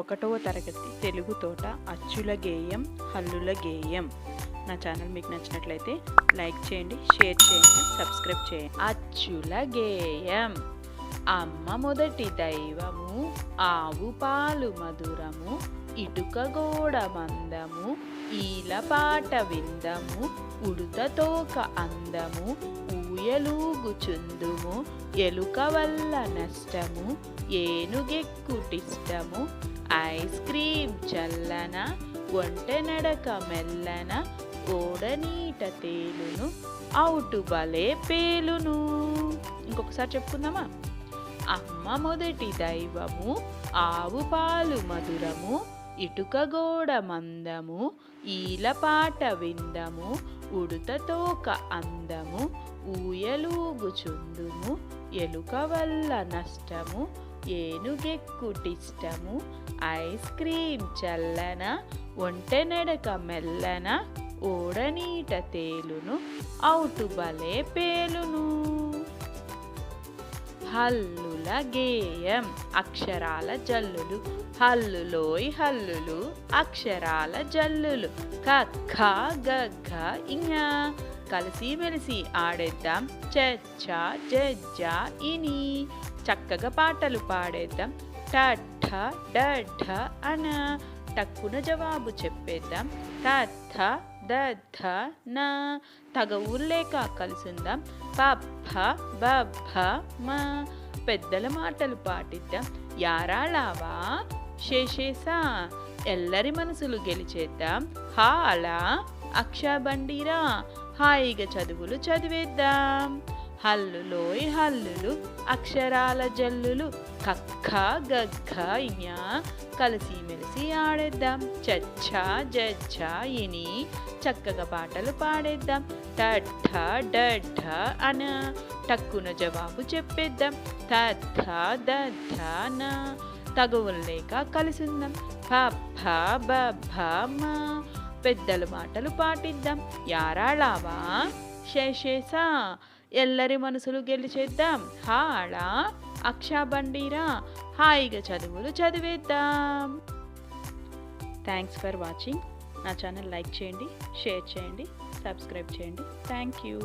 ఒకటవ తరగతి తెలుగు తోట అచ్చుల గేయం హల్లుల గేయం. నా ఛానల్ మీకు నచ్చినట్లయితే లైక్ చేయండి షేర్ చేయండి సబ్స్క్రైబ్ చేయండి. అచ్చుల గేయం. అమ్మ మొదటి దైవము ఆవు పాలు మధురము ఇటుక గోడ మందము ఈల పాట విందము ఉడుత తోక అందము ఊయలూగుచుందుము ఎలుక వల్ల నష్టము ఏనుగెక్కుటిష్టము ఐస్ క్రీమ్ చల్లన ఒంటె నడక మెల్లన ఓడనీట తేలును అవుటు బలే పేలును. ఇంకొకసారి చెప్పుకుందామా? అమ్మ మొదటి దైవము ఆవు పాలు మధురము ఇటుక గోడ మందము ఈలపాట విందము ఉడుత తోక అందము ఊయలూగుచుందుము ఎలుక వల్ల నష్టము ఏనుగెక్కుటిష్టము ఐస్ క్రీమ్ చల్లన ఒంటెనడక మెల్లన ఓడనీట తేలును అవుటు బలే పేలును. హల్లుల గేయం అక్షరాల జల్లులు హల్లులోయ్ హల్లులు అక్షరాల జల్లులు. కక్క గగ్గ ఇంగ కలిసి మెలిసి ఆడేద్దాం. చచ్చ జజ్జ ఇని చక్కగా పాటలు పాడేద్దాం. టఠ డఢ అన టక్కున జవాబు చెప్పేద్దాం. తథ దథ న. తగ ఊర్లేక కలిసిందాం. పప్ప బబ్బ మా. పెద్దల మాటలు పాటిద్దాం యారాళావా? శేషేసా ఎల్లరి మనసులు గెలిచేద్దాం హాలా అక్షాబండీరా? హాయిగా చదువులు చదివేద్దాం. హల్లులోయ్ హల్లులు అక్షరాల జల్లులు కక్క గగ్గ ఇన్యా. కలిసి మెలిసి ఆడేద్దాం చచ్చా జచ్చా ఇని. చక్కగా పాటలు పాడేద్దాం టఠ డడ్డ అన. టక్కున జవాబు చెప్పేద్దాం తథ దధ నా. తగువులు లేక కలిసిందాం పప్ప బబ్బ మా. పెద్దల మాటలు పాటిద్దాం యారాళావా? శేషేసా ఎల్లరి మనసులు గెలిచేద్దాం. హాడా అక్షాబండీరా హాయిగా చదువులు చదివేద్దాం. థ్యాంక్స్ ఫర్ వాచింగ్ నా ఛానల్ లైక్ చేయండి షేర్ చేయండి సబ్స్క్రైబ్ చేయండి. Thank you